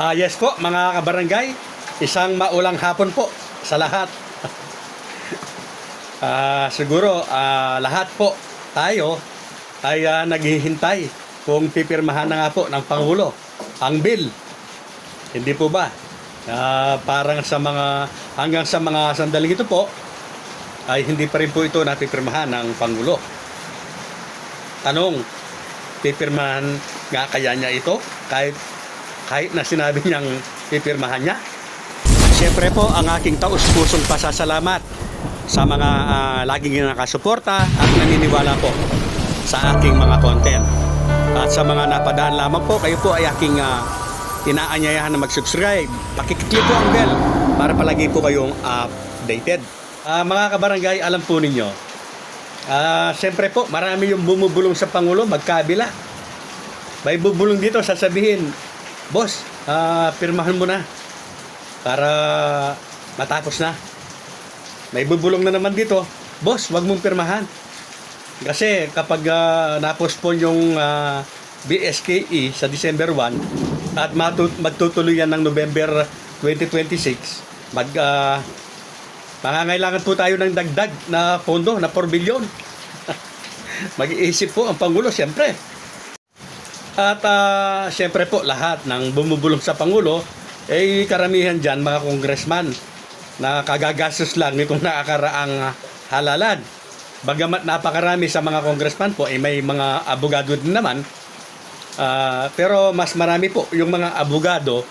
Ah, yes po, mga kabarangay, isang maulang hapon po sa lahat. Ah, siguro ah, lahat po tayo ay ah, naghihintay kung pipirmahan na nga po ng Pangulo ang bill. Hindi po ba? Ah, parang sa mga hanggang sa mga sandaling ito po ay hindi pa rin po ito napipirmahan ng Pangulo. Tanong, pipirmahan nga kaya niya ito kahit kahit na sinabi niyang pipirmahan niya? Siyempre po ang aking taus-pusong pasasalamat sa mga ah, laging nakasuporta at naniniwala po sa aking mga content. At sa mga napadaan lamang po, kayo po ay aking ah, inaanyayahan na mag-subscribe. Pakiclick po ang bell para palagi po kayong updated. Ah, mga kabarangay, alam po ninyo, ah, siyempre po, marami yung bumubulong sa Pangulo, magkabila. May bubulong dito, sasabihin, Boss, ah, pirmahan mo na para matapos na. May bubulong na naman dito, Boss, wag mong pirmahan. Kasi kapag uh, na-postpone yung ah, BSKE sa December 1 at matu- magtutuloy yan ng November 2026, mag ah, mangangailangan po tayo ng dagdag na pondo na 4 billion. Mag-iisip po ang Pangulo, siyempre. At ah, siyempre po lahat ng bumubulong sa Pangulo, eh karamihan dyan mga congressman na kagagastos lang nitong nakakaraang ah, halalan. Bagamat napakarami sa mga congressman po, eh may mga abogado din naman. Ah, pero mas marami po yung mga abogado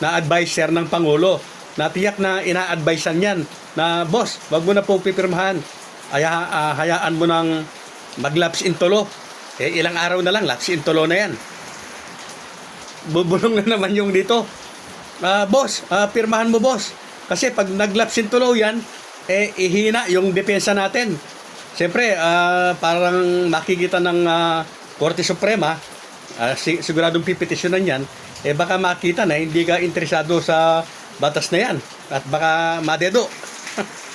na advisor ng Pangulo na tiyak na ina-advisean yan na boss, wag mo na po pipirmahan. Aya, ah, hayaan mo nang maglaps in tulo. Eh, ilang araw na lang, laps in tulo na yan. Bubulong na naman yung dito. Ah, boss, ah, pirmahan mo boss. Kasi pag naglaps in tulo yan, eh, ihina yung depensa natin. Siyempre, ah, parang makikita ng ah, Korte Suprema, ah, si- siguradong pipetisyonan yan, eh baka makita na hindi ka interesado sa batas na yan. At baka madedo.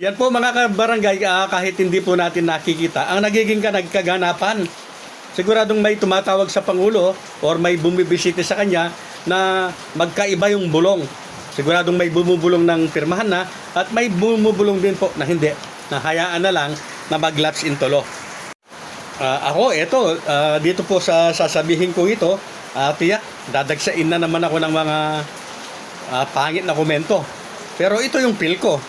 Yan po mga kabarangay, ah, kahit hindi po natin nakikita, ang nagiging ka nagkaganapan. Siguradong may tumatawag sa Pangulo or may bumibisita sa kanya na magkaiba yung bulong. Siguradong may bumubulong ng pirmahan na at may bumubulong din po na hindi. Na hayaan na lang na maglaps in tulo. Ah, ako, eto, ah, dito po sa sasabihin ko ito, uh, tiyak, dadagsain na naman ako ng mga ah, pangit na komento. Pero ito yung feel ko.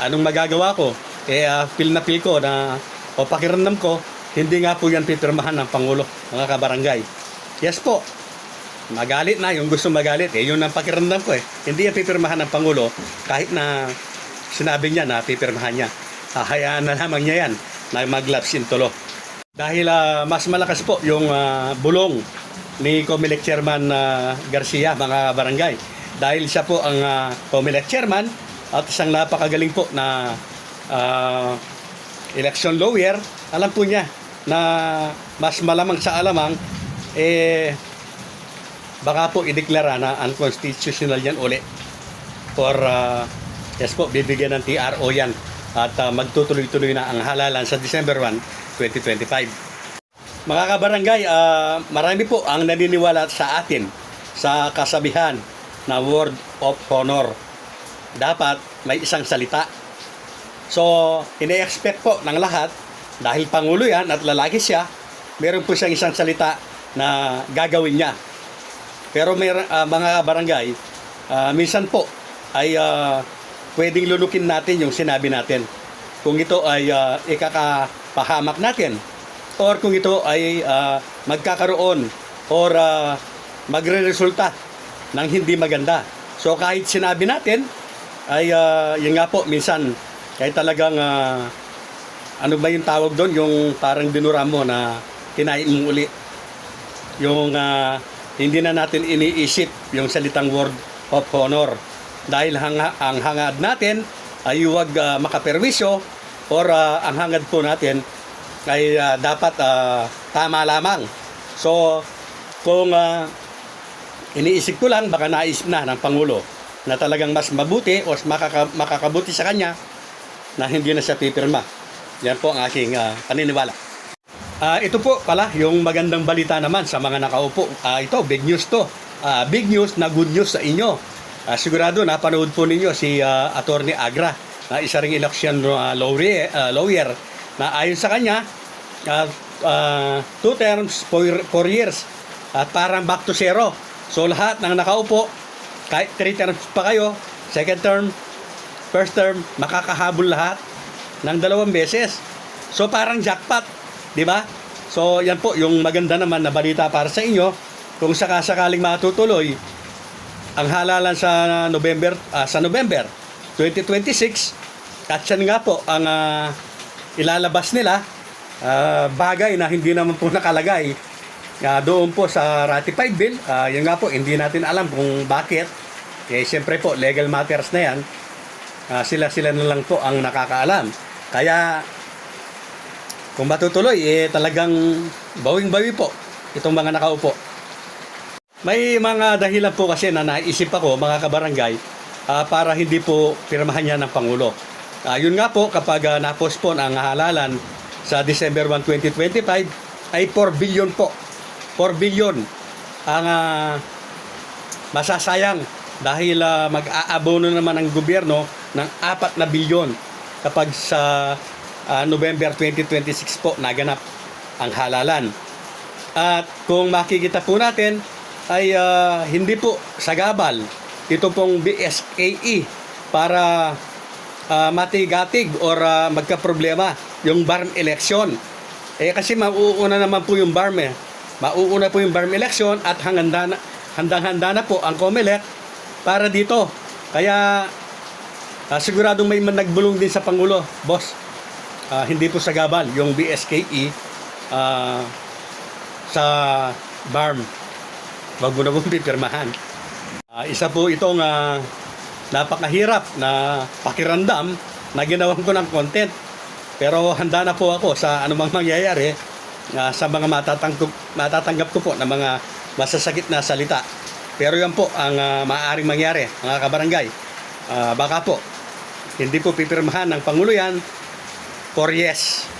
Anong magagawa ko? Eh, ah, feel na feel ko na, o pakiramdam ko, hindi nga po yan pipirmahan ng Pangulo, mga kabarangay. Yes po, magalit na, yung gusto magalit, eh, yun ang pakiramdam ko eh. Hindi yan pipirmahan ng Pangulo, kahit na sinabi niya na pipirmahan niya. Hahayaan na lamang niya yan na maglaps in tulo. Dahil ah, mas malakas po yung ah, bulong ni Comelec Chairman ah, Garcia, mga barangay. Dahil siya po ang uh, Comelec Chairman at isang napakagaling po na ah, election lawyer, alam po niya na mas malamang sa alamang, eh, baka po ideklara na unconstitutional yan uli. Or, ah, yes po, bibigyan ng TRO yan at ah, magtutuloy-tuloy na ang halalan sa December 1, 2025. Mga kabarangay, ah, marami po ang naniniwala sa atin sa kasabihan na word of honor. Dapat may isang salita. So, ine-expect po ng lahat, dahil Pangulo yan at lalaki siya, meron po siyang isang salita na gagawin niya. Pero may ah, mga barangay, ah, minsan po ay ah, pwedeng lulukin natin yung sinabi natin. Kung ito ay ah, ikakapahamak natin or kung ito ay ah, magkakaroon or ah, magre-resulta ng hindi maganda. So kahit sinabi natin ay ah, yun nga po minsan kahit talagang ah, ano ba yung tawag doon? Yung parang dinura mo na kinain mo uli. Yung ah, hindi na natin iniisip yung salitang word of honor. Dahil hanga, ang hangad natin ay huwag ah, makaperwisyo or ah, ang hangad po natin ay ah, dapat ah, tama lamang. So kung ah, iniisip ko lang baka naisip na ng Pangulo na talagang mas mabuti o makaka, makakabuti sa kanya na hindi na siya pipirma yan po ang aking ah, paniniwala Ah, ito po pala yung magandang balita naman sa mga nakaupo. Ah, ito, big news to. ah, big news na good news sa inyo. Ah, sigurado napanood po ninyo si ah, Attorney Agra na isa ring election ah, lawyer, ah, lawyer na ayon sa kanya ah, ah, two terms, four, four years at parang back to zero. So lahat ng nakaupo kahit three terms pa kayo, second term, first term, makakahabol lahat ng dalawang beses. So parang jackpot, di ba? So yan po yung maganda naman na balita para sa inyo. Kung sakasakaling matutuloy ang halalan sa November ah, sa November 2026 at yan nga po ang ah, ilalabas nila ah, bagay na hindi naman po nakalagay ah, doon po sa ratified bill. Ah, yan nga po, hindi natin alam kung bakit. Eh, siyempre po, legal matters na yan. Ah, sila-sila na lang po ang nakakaalam. Kaya, kung matutuloy, eh, talagang bawing-bawi po itong mga nakaupo. May mga dahilan po kasi na naisip ako, mga kabarangay, ah, para hindi po pirmahan niya ng Pangulo. Ah, yun nga po, kapag uh, na-postpone ang halalan sa December 1, 2025, ay 4 billion po. 4 billion ang ah, masasayang dahil ah, mag-aabono naman ang gobyerno ng 4 na bilyon kapag sa ah, November 2026 po naganap ang halalan. At kung makikita po natin ay ah, hindi po sagabal ito pong BSKE para ah, matigatig or ah, magka-problema yung BARM election. Eh kasi mauuna naman po yung BARM eh. Mauuna po yung BARM election at hanganda na, handang-handa na po ang COMELEC para dito. Kaya ah, siguradong may nagbulong din sa Pangulo, boss. Ah, hindi po sagabal yung BSKE ah, sa BARM. Wag mo na pong pipirmahan. Ah, isa po itong ah, napakahirap na pakiramdam na ginawan ko ng content. Pero handa na po ako sa anumang mangyayari ah, sa mga matatanggap, matatanggap ko po na mga masasakit na salita. Pero yan po ang ah, maaaring mangyari, mga kabarangay. Ah, baka po, hindi po pipirmahan ng Pangulo yan for yes.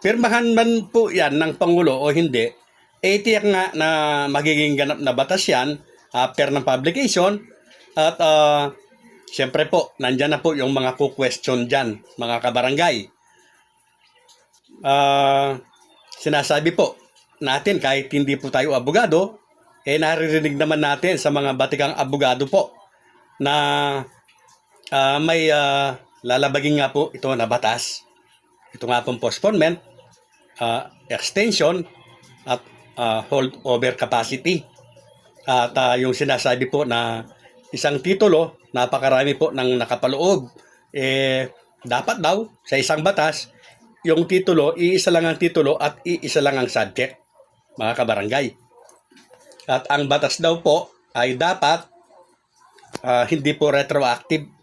Pirmahan man po yan ng Pangulo o hindi, eh tiyak nga na magiging ganap na batas yan after ng publication at ah, siyempre po, nandyan na po yung mga ku-question dyan, mga kabarangay. Ah, sinasabi po natin kahit hindi po tayo abogado, eh naririnig naman natin sa mga batikang abogado po na ah, may ah, lalabagin nga po ito na batas. Ito nga pong postponement, ah, extension, at ah, hold over capacity. At ah, yung sinasabi po na isang titulo, napakarami po ng nakapaloob. Eh, dapat daw sa isang batas, yung titulo, iisa lang ang titulo at iisa lang ang subject, mga kabarangay. At ang batas daw po ay dapat ah, hindi po retroactive,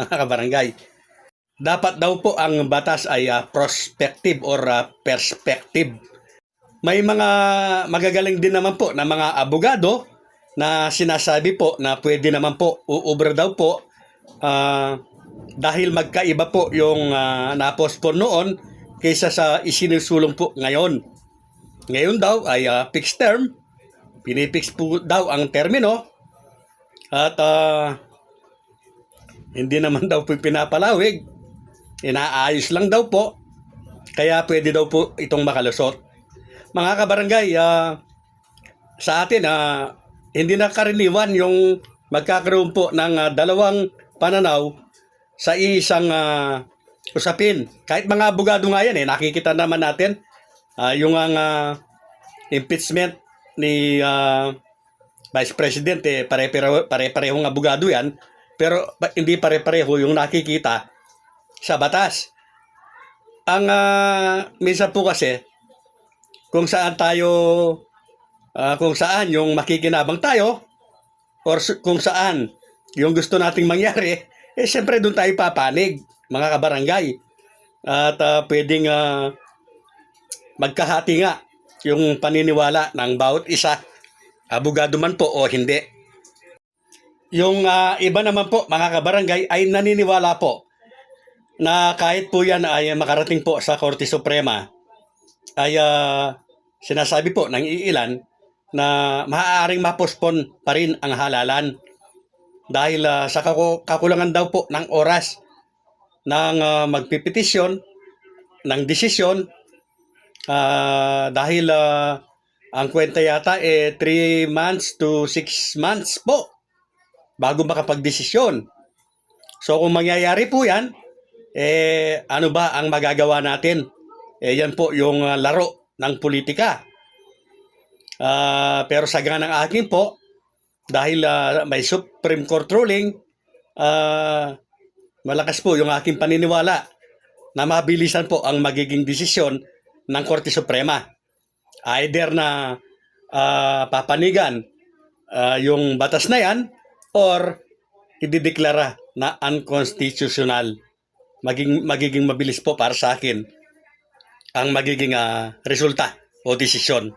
mga kabarangay. Dapat daw po ang batas ay ah, prospective or ah, perspective. May mga magagaling din naman po na mga abogado na sinasabi po na pwede naman po uubra daw po ah, dahil magkaiba po yung uh, na-postpone noon kaysa sa isinusulong po ngayon. Ngayon daw ay ah, fixed term, pinipix po daw ang termino at ah, hindi naman daw po pinapalawig, inaayos lang daw po, kaya pwede daw po itong makalusot. Mga kabarangay, ah, sa atin, ah, hindi na karaniwan yung magkakaroon po ng ah, dalawang pananaw sa isang ah, usapin. Kahit mga abogado nga yan, eh, nakikita naman natin ah, yung ang ah, impeachment ni ah, Vice President, eh, pare-pareho, pare-parehong abogado yan, pero hindi pare-pareho yung nakikita sa batas. Ang ah, minsan po kasi, kung saan tayo Ah, kung saan yung makikinabang tayo or kung saan yung gusto nating mangyari, eh siyempre doon tayo papanig, mga kabarangay. At ah, pwedeng ah, magkahati nga yung paniniwala ng bawat isa, abogado man po o hindi. Yung ah, iba naman po, mga kabarangay, ay naniniwala po na kahit po yan ay makarating po sa Korte Suprema, ay ah, sinasabi po ng iilan na maaaring mapospon pa rin ang halalan. Dahil ah, sa kaku- kakulangan daw po ng oras ng ah, magpipetisyon ng desisyon ah, dahil ah, ang kwenta yata eh 3 months to 6 months po bago makapagdesisyon. So kung mangyayari po yan, eh ano ba ang magagawa natin? Eh yan po yung ah, laro ng politika. Ah, pero sa ng akin po, dahil ah, may Supreme Court ruling, ah, malakas po yung aking paniniwala na mabilisan po ang magiging desisyon ng Korte Suprema. Either na ah, papanigan ah, yung batas na yan or idideklara na unconstitutional. Maging, magiging mabilis po para sa akin ang magiging ah, resulta o desisyon.